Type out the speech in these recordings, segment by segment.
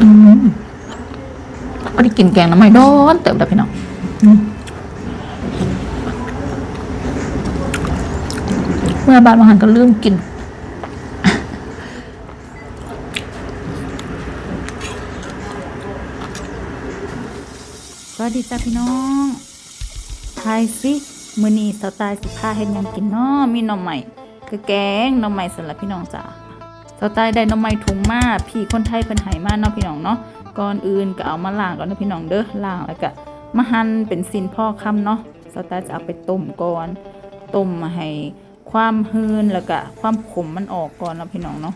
อืมไม่ได้กินแกงน้ำไม่โดนเติมแต่พี่น้องเมื่อบานมาหันก็ลืมกินสวัสดีจ้าพี่น้องทายสิมือนีสไตล์สิพาเฮ็ดหยังกินเนาะมีหน่อใหม่ คือแกงหน่อใหม่สำหรับพี่น้องจ้า สไตล์ได้น่อใหม่ถุงมาพี่คนไทยเพิ่นให้มาเนาะพี่น้องเนาะก่อนอื่นก็เอามาล้างก่อนนะพี่น้องเด้อล้างแล้วก็มาหั่นเป็นสินพ่อคำเนาะสไตล์จะเอาไปต้มก่อนต้มมาให้ความฮืนแล้วก็ความขมมันออกก่อนนะพี่น้องเนาะ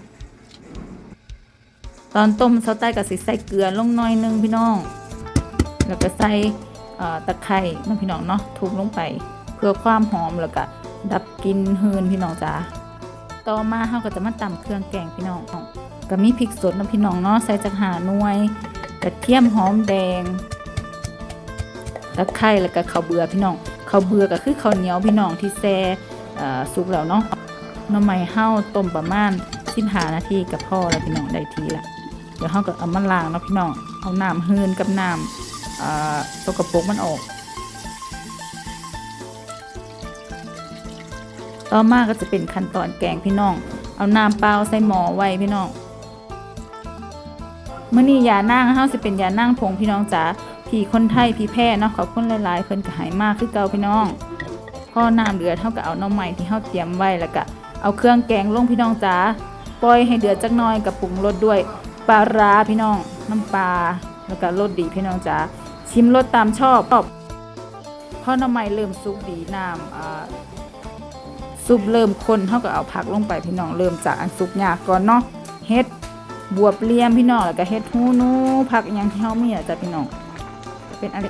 ตอนต้มสไตล์ก็สิใส่เกลือลงหน่อยนึงพี่น้อง แล้วก็ใส่ตะไคร้น้องพี่น้องเนาะทุบลงไป เพื่อความหอมแล้วก็ดับกลินหืนพี่น้องจ้า ต่อมาเราก็จะมาตำเครื่องแกงพี่น้องก็มีพริกสดน้องพี่น้องเนาะใส่จักหาหน่วยกระเทียมหอมแดงตะไคร้แล้วก็ข้าวเบื่อพี่น้องข้าวเบื่อก็คือข้าวเหนียวพี่น้องที่แซ่เอ่อสุกแล้วเนาะน้ำไม่เห่าต้มประมาณ15นาทีกับพ่อแล้วพี่น้องได้ทีละเดี๋ยวเราก็เอามาล้างเนาะพี่น้องเอาน้ำฮืนกับน้ำอ่าสกปรกมันออก ต่อมาก็จะเป็นขั้นตอนแกงพี่น้อง เอาน้ำเปล่าใส่หม้อไว้พี่น้องเมื่อนี้ยานั่งเฮาสิเป็นยานั่งผงพี่น้องจ๋าพี่คนไทยพี่แพร่เนาะขอบคุณหลายๆเพิ่นก็หายมากคือเก่าพี่น้องพอน้ำเดือดเฮาก็เอาน้ำใหม่ที่เฮาเตรียมไว้แล้วก็เอาเครื่องแกงลงพี่น้องจ๋าปล่อยให้เดือดจักหน่อยกับปรุงรสด้วยปลาร้าพี่น้อง น้ำปลาแล้วก็รสดีพี่น้องจ๋าชิมรสตามชอบพอน้ำใหม่เริ่มสุกดีน้ำอ่า ซุปเริ่มข้นเท่ากับเอาผักลงไปพี่น้องเริ่มจากอันซุปยากก่อนเนาะเฮ็ดบวบเลี่ยมพี่น้องแล้วก็เฮ็ดหูนูผักอหยังที่เฮามีอะจ้ะพี่น้องเป็นอัน